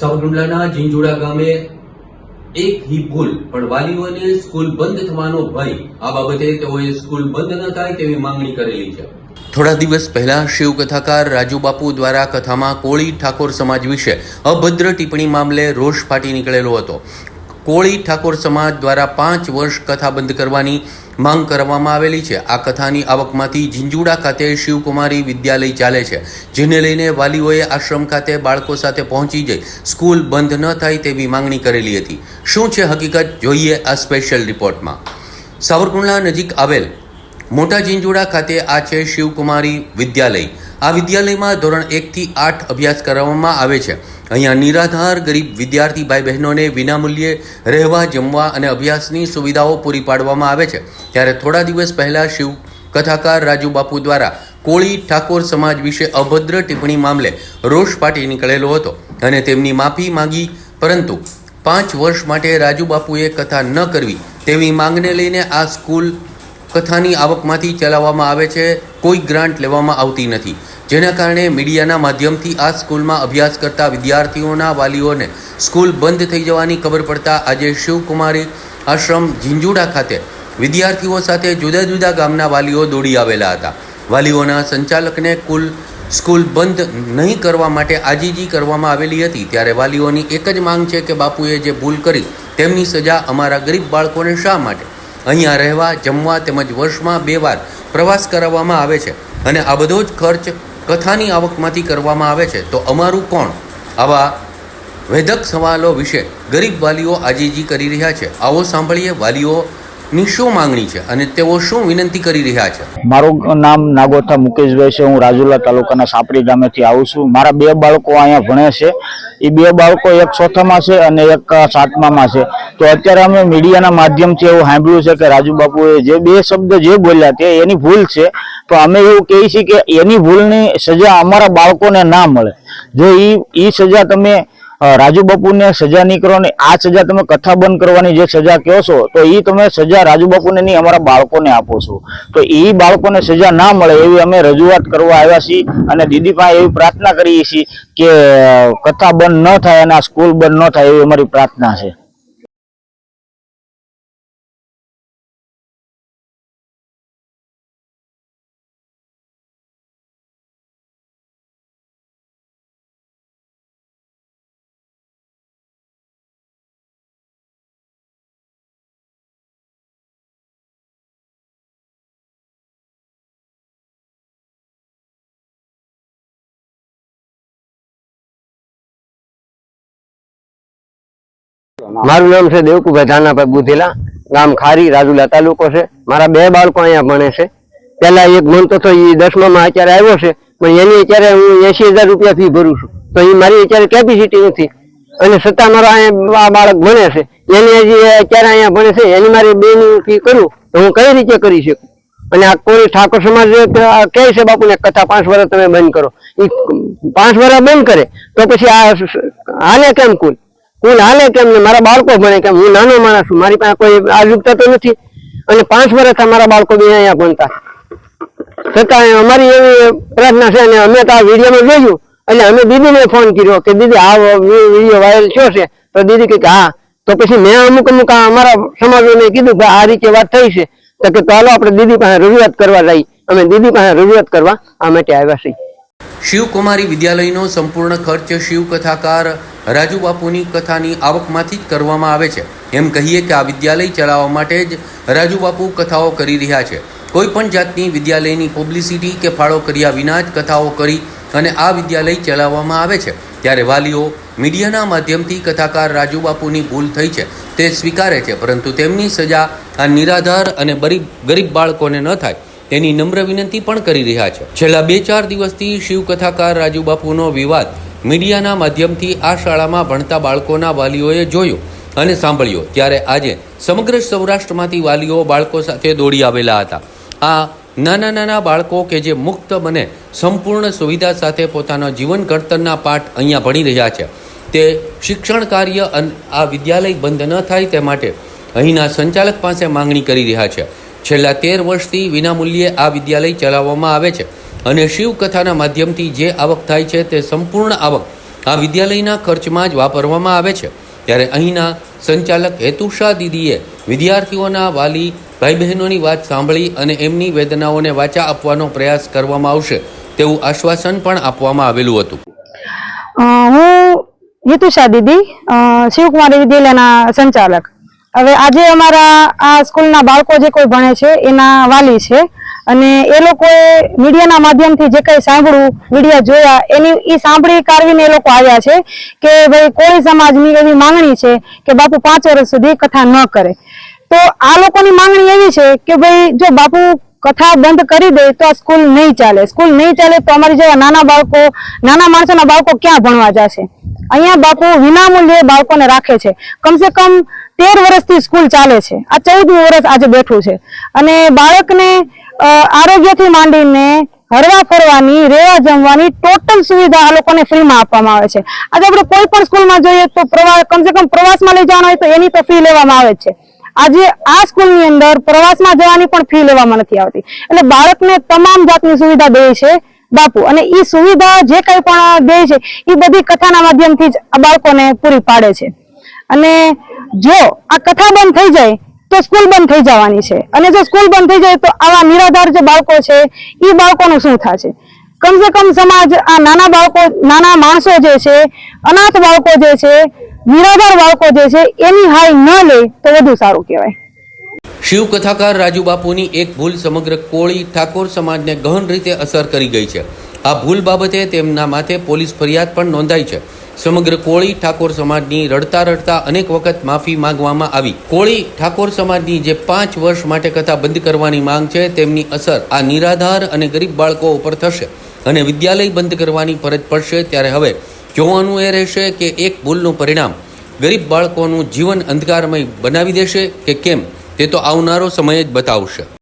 સાવરકુંડલાના જીંજોડા ગામે એક હી ભૂલ પણ વાલીઓને સ્કૂલ બંધ થવાનો ભય. આ બાબતે તેઓએ સ્કૂલ બંધ ન થાય તેવી માંગણી કરેલી છે. થોડા દિવસ પહેલા શિવ કથાકાર રાજુ બાપુ દ્વારા કથામાં કોળી ઠાકોર સમાજ વિશે અભદ્ર ટિપ્પણી મામલે રોષ ફાટી નીકળેલો હતો. કોળી ઠાકોર સમાજ દ્વારા પાંચ વર્ષ કથા બંધ કરવાની માંગ કરવામાં આવેલી છે. આ કથાની આવકમાંથી ઝીંઝુડા ખાતે શિવકુમારી વિદ્યાલય ચાલે છે, જેને લઈને વાલીઓએ આશ્રમ ખાતે બાળકો સાથે પહોંચી જઈ સ્કૂલ બંધ ન થાય તેવી માંગણી કરેલી હતી. શું છે હકીકત? જોઈએ આ સ્પેશિયલ રિપોર્ટમાં. સાવરકુંડલા નજીક આવેલ મોટા ઝીંઝુડા ખાતે આ છે શિવકુમારી વિદ્યાલય. આ વિદ્યાલયમાં ધોરણ એકથી આઠ અભ્યાસ કરાવવામાં આવે છે. અહીંયા નિરાધાર, ગરીબ વિદ્યાર્થી ભાઈ બહેનોને વિનામૂલ્યે રહેવા, જમવા અને અભ્યાસની સુવિધાઓ પૂરી પાડવામાં આવે છે. ત્યારે થોડા દિવસ પહેલાં શિવ કથાકાર રાજુ બાપુ દ્વારા કોળી ઠાકોર સમાજ વિશે અભદ્ર ટિપ્પણી મામલે રોષ પાટી નીકળેલો હતો અને તેમની માફી માંગી, પરંતુ પાંચ વર્ષ માટે રાજુ બાપુએ કથા ન કરવી તેવી માંગને લઈને આ સ્કૂલ કથાની આવકમાંથી ચલાવવામાં આવે છે. કોઈ ગ્રાન્ટ લેવામાં આવતી નથી. જેના કારણે મીડિયાના માધ્યમથી આ સ્કૂલમાં અભ્યાસ કરતા વિદ્યાર્થીઓના વાલીઓને સ્કૂલ બંધ થઈ જવાની ખબર પડતા આજે શિવકુમારી આશ્રમ ઝીંઝુડા ખાતે વિદ્યાર્થીઓ સાથે જુદા જુદા ગામના વાલીઓ દોડી આવેલા હતા. વાલીઓના સંચાલકને કુલ સ્કૂલ બંધ નહીં કરવા માટે આજીજી કરવામાં આવેલી હતી. ત્યારે વાલીઓની એક જ માંગ છે કે બાપુએ જે ભૂલ કરી તેમની સજા અમારા ગરીબ બાળકોને શા માટે? અહીંયા રહેવા, જમવા તેમજ વર્ષમાં બે વાર પ્રવાસ કરાવવામાં આવે છે અને આ બધો જ ખર્ચ કથાની આવકમાંથી કરવામાં આવે છે, તો અમારું કોણ? આવા વેધક સવાલો વિશે ગરીબ વાલીઓ આજીજી કરી રહ્યા છે. આવો સાંભળીએ વાલીઓની શું માંગણી છે અને તેઓ શું વિનંતી કરી રહ્યા છે? મારું નામ નાગોથા મુકેશભાઈ છે, હું રાજુલા તાલુકાના સાપરી ગામેથી આવું છું. મારા બે બાળકો અહીંયા ભણે છે. એ બે બાળકો એક ચોથામાં છે અને એક સાતમામાં છે. તો અત્યારે અમે મીડિયાના માધ્યમથી એવું સાંભળ્યું છે કે રાજુ બાપુએ જે બે શબ્દ જે બોલ્યા તે એની ભૂલ છે. તો અમે એવું કહીએ છીએ કે એની ભૂલની સજા અમારા બાળકોને ના મળે. જો એ સજા તમે રાજુ બાપુને સજા નહીં આ સજા તમે કથા બંધ કરવાની જે સજા કહો છો, તો એ તમે સજા રાજુ બાપુને નહીં, અમારા બાળકોને આપો છો. તો એ બાળકોને સજા ના મળે એવી અમે રજૂઆત કરવા આવ્યા છીએ અને દીદી પાસે એવી પ્રાર્થના કરીએ છીએ કે કથા બંધ ન થાય અને આ સ્કૂલ બંધ ન થાય એવી અમારી પ્રાર્થના છે. મારું નામ છે દેવકુભાઈ ધાનાભાઈ બુધેલા. ગામ ખારી, રાજુલા તાલુકો છે. મારા બે બાળકો અહીંયા ભણે છે. પેલા એક ભણતો હતો એ દસમામાં અત્યારે આવ્યો છે, પણ એની અત્યારે હું એસી હજાર રૂપિયા ફી ભરું છું. તો એ મારી અત્યારે કેપેસિટી નથી. અને છતાં મારા અહીંયા આ બાળક ભણે છે. એની હજી અત્યારે અહીંયા ભણે છે, એની મારી બેની ફી કરું, તો હું કઈ રીતે કરી શકું? અને આ કોઈ ઠાકોર સમાજ કહે છે બાપુને કથા પાંચ વર્ષ તમે બંધ કરો. એ પાંચ વર્ષ બંધ કરે, તો પછી આ હાલે કેમ કુલ? કુલ હાલે કેમ ને મારા બાળકો ભણે કેમ હું નાનો માણસ છું, મારી પાસે કોઈ આજુકતા તો નથી. અને પાંચ વર્ષ મારા બાળકો બી અહીંયા ભણતા. છતાં અમારી એવી પ્રાર્થના છે અને અમે તો આ વિડીયોમાં જોયું. એટલે અમે દીદીને ફોન કર્યો કે દીદી, આ વીડિયો વાયરલ થયો છે. તો દીદી કે હા. તો પછી મેં અમુક અમુક અમારા સમાજોને કીધું કે આ રીતે વાત થઈ છે. તો કે ચાલો આપણે દીદી પાસે રજૂઆત કરવા જઈએ. અમે દીદી પાસે રજૂઆત કરવા આ માટે આવ્યા છીએ. શિવકુમારી વિદ્યાલયનો સંપૂર્ણ ખર્ચ શિવ કથાકાર રાજુ બાપુની કથાની આવકમાંથી જ કરવામાં આવે છે. એમ કહીએ કે આ વિદ્યાલય ચલાવવા માટે જ રાજુ બાપુ કથાઓ કરી રહ્યા છે. કોઈ પણ જાતની વિદ્યાલયની પબ્લિસિટી કે ફાળો કર્યા વિના જ કથાઓ કરી અને આ વિદ્યાલય ચલાવવામાં આવે છે. ત્યારે વાલીઓ મીડિયાના માધ્યમથી કથાકાર રાજુ બાપુની ભૂલ થઈ છે. તે સ્વીકારે છે, પરંતુ તેમની સજા આ નિરાધાર અને ગરીબ ગરીબ બાળકોને ન થાય, તેની નમ્ર વિનંતી પણ કરી રહ્યા છે. છેલ્લા બે ચાર દિવસથી શિવ કથાકાર રાજુ બાપુનો વિવાદ મીડિયાના માધ્યમથી આ શાળામાં ભણતા બાળકોના વાલીઓએ જોયો અને સાંભળ્યો. ત્યારે આજે સમગ્ર સૌરાષ્ટ્રમાંથી વાલીઓ બાળકો સાથે દોડી આવેલા હતા. આ નાના નાના બાળકો કે જે મુક્ત બને સંપૂર્ણ સુવિધા સાથે પોતાના જીવન ઘડતરના પાઠ અહીંયા ભણી રહ્યા છે. તે શિક્ષણ કાર્ય અને આ વિદ્યાલય બંધ ન થાય તે માટે અહીંના સંચાલક પાસે માંગણી કરી રહ્યા છે. છેલ્લા તેર વર્ષથી વિનામૂલ્યે આ વિદ્યાલય ચલાવવામાં આવે છે. અને શિવકથાના માધ્યમથી જે આવક થાય છે તે સંપૂર્ણ આવક આ વિદ્યાલયના ખર્ચમાં જ વાપરવામાં આવે છે. ત્યારે અહીંના સંચાલક હેતુષા દીદીએ વિદ્યાર્થીઓના વાલી ભાઈ બહેનોની વાત સાંભળી અને એમની વેદનાઓને વાચા આપવાનો પ્રયાસ કરવામાં આવશે તેવું આશ્વાસન પણ આપવામાં આવેલું હતું. હું હિતુષા દીદી શિવકુમારી વિદ્યાલયના સંચાલક. હવે આજે અમારા આ સ્કૂલના બાળકો જે કોઈ ભણે છે, એના વાલી છે. અને એ લોકોએ મીડિયાના માધ્યમથી જે કંઈ સાંભળ્યું મીડિયા જોયા, એની એ સાંભળી કારવીને એ લોકો આવ્યા છે કે ભાઈ કોળી સમાજની એવી માંગણી છે કે બાપુ પાંચ વર્ષ સુધી કથા ન કરે. તો આ લોકોની માંગણી એવી છે કે ભાઈ જો બાપુ કથા બંધ કરી દે તો આ સ્કૂલ નહીં ચાલે. સ્કૂલ નહીં ચાલે તો અમારી જેવા નાના બાળકો, નાના માણસોના બાળકો ક્યાં ભણવા જશે? અહીંયા બાપુ વિનામૂલ્યે બાળકોને રાખે છે. કમસે કમ તેર વર્ષથી સ્કૂલ ચાલે છે. આ ચૌદમું વર્ષ આજે બેઠું છે. અને બાળકને આરોગ્યથી માંડીને હરવા ફરવાની રહેવા જમવાની ટોટલ સુવિધા આ લોકોને ફ્રીમાં આપવામાં આવે છે. આજે આપણે કોઈ પણ સ્કૂલમાં જોઈએ તો પ્રવાસ કમસે કમ પ્રવાસમાં લઈ જવાનો હોય તો એની તો ફી લેવામાં આવે છે. આજે આ સ્કૂલની અંદર પ્રવાસમાં જવાની પણ ફી લેવામાં નથી આવતી. એટલે બાળકને તમામ જાતની સુવિધા દે છે બાપુ. અને એ સુવિધા જે કંઈ પણ દે છે એ બધી કથાના માધ્યમથી જ બાળકોને પૂરી પાડે છે. અને જો આ કથા બંધ થઈ જાય, તો સ્કૂલ બંધ થઈ જવાની છે. અને જો સ્કૂલ બંધ થઈ જાય, તો આવા નિરાધાર જે બાળકો છે એ બાળકોનું શું થશે? કમસે કમ સમાજ આ નાના બાળકો, નાના માણસો જે છે, અનાથ બાળકો જે છે, નિરાધાર બાળકો જે છે, એની હાઈ ન લે તો વધુ સારું કહેવાય. શિવ કથાકાર રાજુ બાપુની એક ભૂલ સમગ્ર કોળી ઠાકોર સમાજને ગહન રીતે અસર કરી ગઈ છે. આ ભૂલ બાબતે તેમના માથે પોલીસ ફરિયાદ પણ નોંધાઈ છે. સમગ્ર કોળી ઠાકોર સમાજની રડતા રડતા અનેક વખત માફી માંગવામાં આવી. કોળી ઠાકોર સમાજની જે પાંચ વર્ષ માટે કથા બંધ કરવાની માંગ છે, તેમની અસર આ નિરાધાર અને ગરીબ બાળકો ઉપર થશે અને વિદ્યાલય બંધ કરવાની ફરજ પડશે ત્યારે હવે જોવાનું એ રહેશે કે એક ભૂલનું પરિણામ ગરીબ બાળકોનું જીવન અંધકારમય બનાવી દેશે કે કેમ તે તો આવનારો સમય જ બતાવશે.